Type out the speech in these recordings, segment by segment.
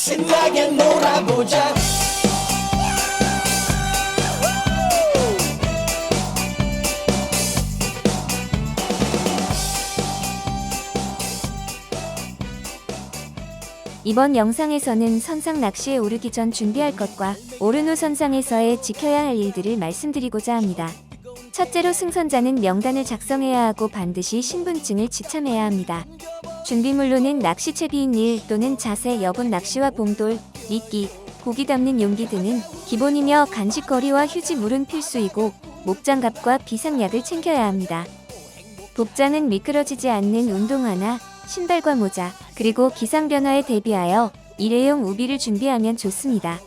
신나게 놀아보자 이번 영상에서는 선상 낚시에 오르기 전 준비할 것과 오른 후 선상에서의 지켜야 할 일들을 말씀드리고자 합니다. 첫째로 승선자는 명단을 작성해야 하고 반드시 신분증을 지참해야 합니다. 준비물로는 낚시채 비인일 또는 자세, 여분 낚시와 봉돌, 미끼, 고기 담는 용기 등은 기본이며 간식거리와 휴지 물은 필수이고 목장갑과 비상약을 챙겨야 합니다. 복장은 미끄러지지 않는 운동화나 신발과 모자, 그리고 기상 변화에 대비하여 일회용 우비를 준비하면 좋습니다.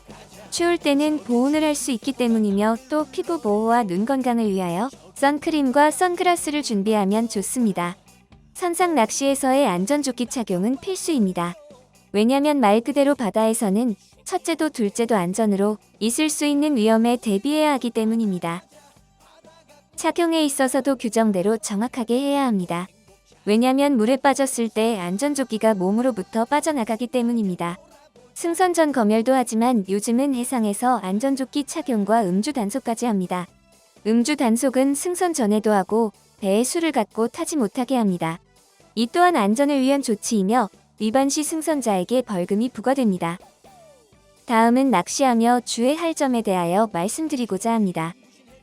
추울 때는 보온을 할 수 있기 때문이며 또 피부 보호와 눈 건강을 위하여 선크림과 선글라스를 준비하면 좋습니다. 선상 낚시에서의 안전조끼 착용은 필수입니다. 왜냐면 말 그대로 바다에서는 첫째도 둘째도 안전으로 있을 수 있는 위험에 대비해야 하기 때문입니다. 착용에 있어서도 규정대로 정확하게 해야 합니다. 왜냐면 물에 빠졌을 때 안전조끼가 몸으로부터 빠져나가기 때문입니다. 승선 전 검열도 하지만 요즘은 해상에서 안전조끼 착용과 음주 단속까지 합니다. 음주 단속은 승선 전에도 하고 배에 술을 갖고 타지 못하게 합니다. 이 또한 안전을 위한 조치이며 위반 시 승선자에게 벌금이 부과됩니다. 다음은 낚시하며 주의할 점에 대하여 말씀드리고자 합니다.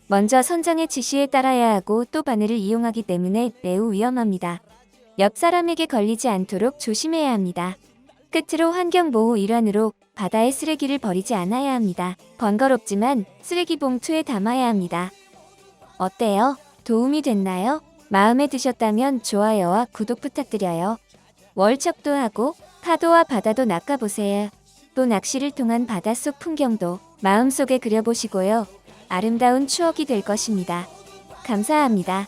먼저 선장의 지시에 따라야 하고 또 바늘을 이용하기 때문에 매우 위험합니다. 옆 사람에게 걸리지 않도록 조심해야 합니다. 끝으로 환경보호 일환으로 바다에 쓰레기를 버리지 않아야 합니다. 번거롭지만 쓰레기 봉투에 담아야 합니다. 어때요? 도움이 됐나요? 마음에 드셨다면 좋아요와 구독 부탁드려요. 월척도 하고 파도와 바다도 낚아보세요. 또 낚시를 통한 바닷속 풍경도 마음속에 그려보시고요. 아름다운 추억이 될 것입니다. 감사합니다.